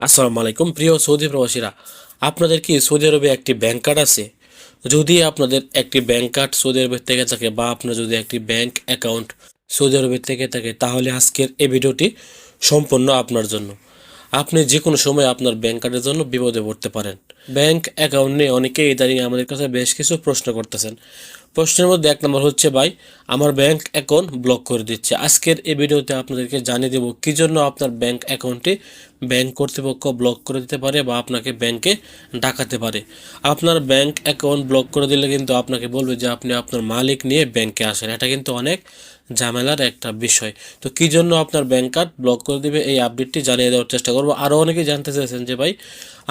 আসসালামু আলাইকুম প্রিয় সৌদি প্রবাসীরা। আপনাদের কি সৌদি আরবে একটি ব্যাংক কার্ড আছে? যদি আপনাদের একটি ব্যাংক কার্ড সৌদি আরবের থেকে থাকে বা আপনার যদি একটি ব্যাংক অ্যাকাউন্ট সৌদি আরবের থেকে থাকে, তাহলে আজকের এই ভিডিওটি সম্পূর্ণ আপনার জন্য। আপনি যে কোনো সময় আপনার ব্যাংক কার্ডের জন্য বিপদে পড়তে পারেন। ব্যাংক অ্যাকাউন্ট নিয়ে অনেকেই ইদানিং আমাদের কাছে বেশ কিছু প্রশ্ন করতেছেন। প্রশ্নের মধ্যে এক নম্বর হচ্ছে, ভাই, আমার ব্যাংক অ্যাকাউন্ট ব্লক করে দিচ্ছে। আজকের এই ভিডিওতে আপনাদেরকে জানিয়ে দেবো কী জন্য আপনার ব্যাংক অ্যাকাউন্টটি ব্যাংক কর্তৃপক্ষ ব্লক করে দিতে পারে বা আপনাকে ব্যাংকে ডাকাতে পারে। আপনার ব্যাংক অ্যাকাউন্ট ব্লক করে দিলে কিন্তু আপনাকে বলবে যে, আপনি আপনার মালিক নিয়ে ব্যাংকে আসেন। এটা কিন্তু অনেক ঝামেলার একটা বিষয়। তো কী জন্য আপনার ব্যাংক কার্ড ব্লক করে দিবে? এই আপডেটটি জানিয়ে দেওয়ার চেষ্টা করব। আরও অনেকেই জানতে চাইছেন যে, ভাই,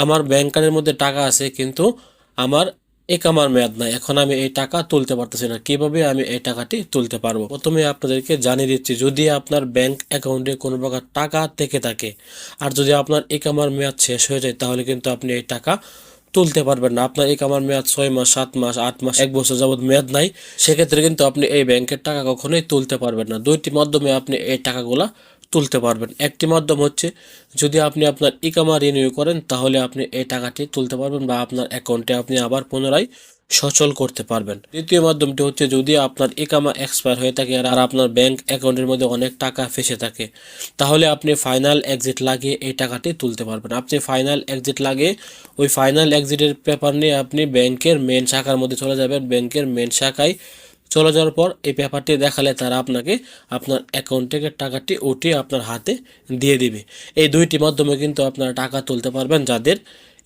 আমার ব্যাংক কার্ডের মধ্যে টাকা আছে, কিন্তু আমার একামার মেয়াদ নাই। এখন আমি এই টাকা তুলতে পারতেছি না। কীভাবে আমি এই টাকাটি তুলতে পারব? প্রথমে আপনাদেরকে জানিয়ে দিচ্ছি, যদি আপনার ব্যাংক অ্যাকাউন্টে কোনো প্রকার টাকা থেকে থাকে আর যদি আপনার এক আমার মেয়াদ শেষ হয়ে যায়, তাহলে কিন্তু আপনি এই টাকা তুলতে পারবেন না। আপনার এই কামার মেয়াদ ছয় মাস, সাত মাস, আট মাস, এক বছর যাবত মেয়াদ নাই, সেক্ষেত্রে কিন্তু আপনি এই ব্যাংকের টাকা কখনোই তুলতে পারবেন না। দুইটি মাধ্যমে আপনি এই টাকাগুলা তুলতে পারবেন। একটি মাধ্যম হচ্ছে যদি আপনি আপনার ইকামা রিনিউ করেন, তাহলে আপনি এই টাকাটি তুলতে পারবেন বা আপনার অ্যাকাউন্টে আপনি আবার পুনরায় সচল করতে পারবেন। দ্বিতীয় মাধ্যমটি হচ্ছে যদি আপনার ইকামা এক্সপায়ার হয়ে থাকে আর আপনার ব্যাংক অ্যাকাউন্টের মধ্যে অনেক টাকা ফেসে থাকে, তাহলে আপনি ফাইনাল এক্সিট লাগিয়ে এই টাকাটি তুলতে পারবেন। আপনি ফাইনাল এক্সিট লাগিয়ে ওই ফাইনাল এক্সিটের পেপার নিয়ে আপনি ব্যাংকের মেন শাখার মধ্যে চলে যাবেন। ব্যাংকের মেন শাখায় চলে যাওয়ার পর এই পেপারটি দেখালে তারা আপনাকে আপনার অ্যাকাউন্ট থেকে টাকাটি উঠিয়ে আপনার হাতে দিয়ে দিবে। এই দুইটি মাধ্যমে কিন্তু আপনারা টাকা তুলতে পারবেন যাদের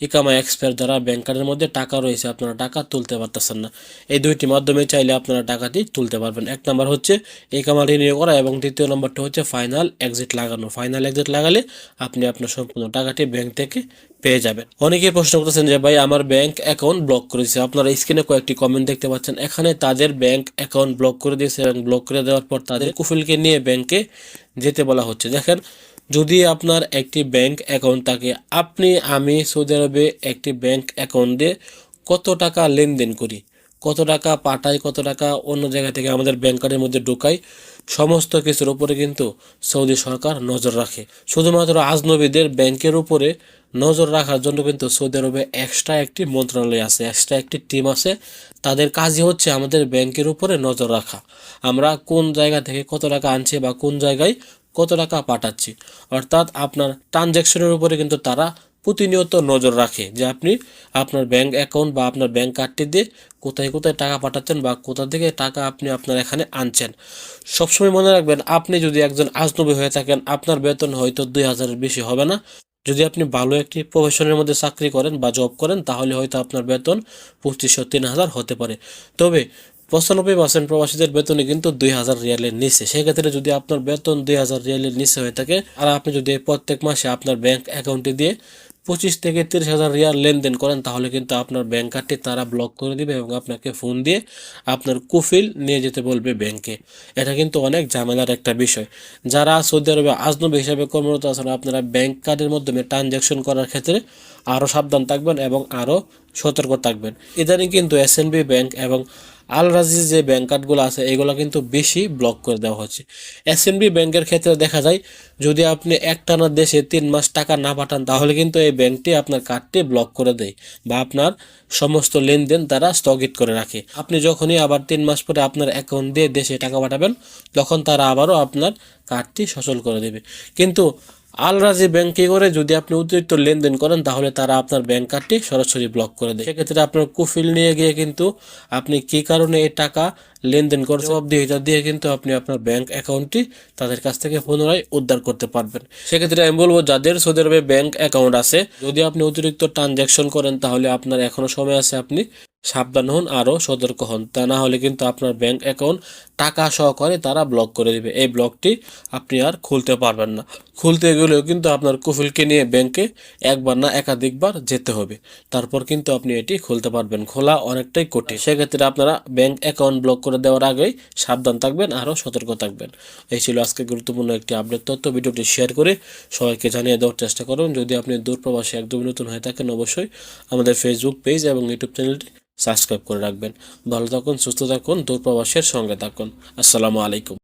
ইকামা এক্সপায়ার দ্বারা ব্যাংকারের মধ্যে টাকা রয়েছে, আপনারা টাকা তুলতে পারতেছেন না। এই দুইটি মাধ্যমে চাইলে আপনারা টাকাটি তুলতে পারবেন। এক নম্বর হচ্ছে ইকামা রিনিউ করা এবং দ্বিতীয় নম্বরটা হচ্ছে ফাইনাল এক্সিট লাগানো। ফাইনাল এক্সিট লাগালে আপনি আপনার সম্পূর্ণ টাকাটি ব্যাংক থেকে পেয়ে যাবেন। অনেকে প্রশ্ন করতেছেন যে, ভাই, আমার ব্যাংক অ্যাকাউন্ট ব্লক করেছে। আপনারা স্ক্রিনে কয়েকটি কমেন্ট দেখতে পাচ্ছেন। এখানে তাদের ব্যাংক অ্যাকাউন্ট ব্লক করে দিয়েছে এবং ব্লক করে দেওয়ার পর তাদের কুফিলকে নিয়ে ব্যাংকে যেতে বলা হচ্ছে। দেখেন যদি আপনার একটি ব্যাংক অ্যাকাউন্ট থাকে, আপনি, আমি সৌদি আরবে একটি ব্যাংক অ্যাকাউন্টে কত টাকা লেনদেন করি? কত টাকা পাঠাই, কত টাকা অন্য জায়গা থেকে আমাদের ব্যাংকারের মধ্যে ঢোকাই? সমস্ত কিছুর উপরে কিন্তু সৌদি সরকার নজর রাখে। শুধুমাত্র আজনবীদের ব্যাংকের উপরে নজর রাখার জন্য কিন্তু সৌদি আরবে এক্সট্রা একটি মন্ত্রণালয় আছে এক্সট্রা একটি টিম আছে। তাদের কাজই হচ্ছে আমাদের ব্যাংকের উপরে নজর রাখা। আমরা কোন জায়গা থেকে কত টাকা আনছি বা কোন জায়গায় কত টাকা পাঠাচ্ছি। অর্থাৎ আপনার ট্রানজ্যাকশনের উপরে কিন্তু তারা প্রতিনিয়ত নজর রাখে যে আপনি আপনার ব্যাংক অ্যাকাউন্ট বা আপনার ব্যাংক কার্ডটি দিয়ে কোথায় কোথায় টাকা পাঠাচ্ছেন বা কোথা থেকে টাকা আপনি আপনার এখানে আনছেন। সবসময় মনে রাখবেন, আপনি যদি একজন আজনবী হয়ে থাকেন, আপনার বেতন হয়তো দুই হাজারের বেশি হবে না। যদি আপনি ভালো একটি প্রফেশনের মধ্যে চাকরি করেন বা জব করেন, তাহলে হয়তো আপনার বেতন পঁচিশশো তিন হাজার হতে পারে। তবে পঁচানব্বই পার্সেন্ট প্রবাসীদের বেতনই কিন্তু দুই হাজার রিয়ালের নিচে। সেক্ষেত্রে যদি আপনার বেতন দুই হাজার রিয়ালের নিচে হয়ে থাকে, আর আপনি যদি প্রত্যেক মাসে আপনার ব্যাংক অ্যাকাউন্টে দিয়ে পঁচিশ থেকে তিরিশ হাজার রিয়াল লেনদেন করেন, তাহলে কিন্তু আপনার ব্যাংক কার্ডটি তারা ব্লক করে দিবে এবং আপনাকে ফোন দিয়ে আপনার কুফিল নিয়ে যেতে বলবে ব্যাংকে। এটা কিন্তু অনেক ঝামেলার একটা বিষয়। যারা সৌদি আরবে আজনবী হিসাবে কর্মরত আছেন, আপনারা ব্যাংক কার্ডের মাধ্যমে ট্রানজ্যাকশন করার ক্ষেত্রে আরও সাবধান থাকবেন এবং আরও সতর্ক থাকবেন। ইদানিং কিন্তু এসএনবি ব্যাংক এবং আল রাজিজ যে ব্যাঙ্ক কার্ডগুলো আছে, এগুলো কিন্তু বেশি ব্লক করে দেওয়া হচ্ছে। এসএনবি ব্যাংকের ক্ষেত্রে দেখা যায়, যদি আপনি একটানা দেশে তিন মাস টাকা না পাঠান, তাহলে কিন্তু এই ব্যাংকটি আপনার কার্ডটি ব্লক করে দেয় বা আপনার সমস্ত লেনদেন তারা স্থগিত করে রাখে। আপনি যখনই আবার তিন মাস পরে আপনার অ্যাকাউন্ট দিয়ে দেশে টাকা পাঠাবেন, তখন তারা আবারও আপনার কার্ডটি সচল করে দেবে। কিন্তু আল রাজি ব্যাংকে করে যদি আপনি অতিরিক্ত লেনদেন করেন, তাহলে তারা আপনার ব্যাংক কার্ডটি সরাসরি ব্লক করে দেয়। সেক্ষেত্রে আপনার কুফিল নিয়ে গিয়ে কিন্তু আপনি কি কারণে এই টাকা লেনদেন করে জবাব দিয়ে দিয়ে কিন্তু আপনি আপনার ব্যাংক অ্যাকাউন্টটি তাদের কাছ থেকে পুনরায় উদ্ধার করতে পারবেন। সেক্ষেত্রে আমি বলব, যাদের সৌদি আরবে ব্যাংক অ্যাকাউন্ট আছে, যদি আপনি অতিরিক্ত ট্রানজ্যাকশন করেন, তাহলে আপনার এখনও সময় আছে আপনি সাবধান হন আরও সতর্ক হন। তা না হলে কিন্তু আপনার ব্যাংক অ্যাকাউন্ট টাকা সহকারে তারা ব্লক করে দিবে। এই ব্লকটি আপনি আর খুলতে পারবেন না। খুলতে গেলেও কিন্তু আপনার কুফিলকে নিয়ে ব্যাংকে একবার না একাধিকবার যেতে হবে। তারপর কিন্তু আপনি এটি খুলতে পারবেন। খোলা অনেকটাই কঠিন। সেক্ষেত্রে আপনারা ব্যাংক অ্যাকাউন্ট ব্লক করে দেওয়ার আগেই সাবধান থাকবেন, আরও সতর্ক থাকবেন। এই ছিল আজকে গুরুত্বপূর্ণ একটি আপডেট তথ্য। ভিডিওটি শেয়ার করে সবাইকে জানিয়ে দেওয়ার চেষ্টা করুন। যদি আপনি দূরপ্রবাসী একদমই নতুন হয়ে থাকেন, অবশ্যই আমাদের ফেসবুক পেজ এবং ইউটিউব চ্যানেলটি সাবস্ক্রাইব করে রাখবেন। ভালো থাকুন সুস্থ থাকুন দূরপ্রবাসের সঙ্গে থাকুন। আসসালামু আলাইকুম।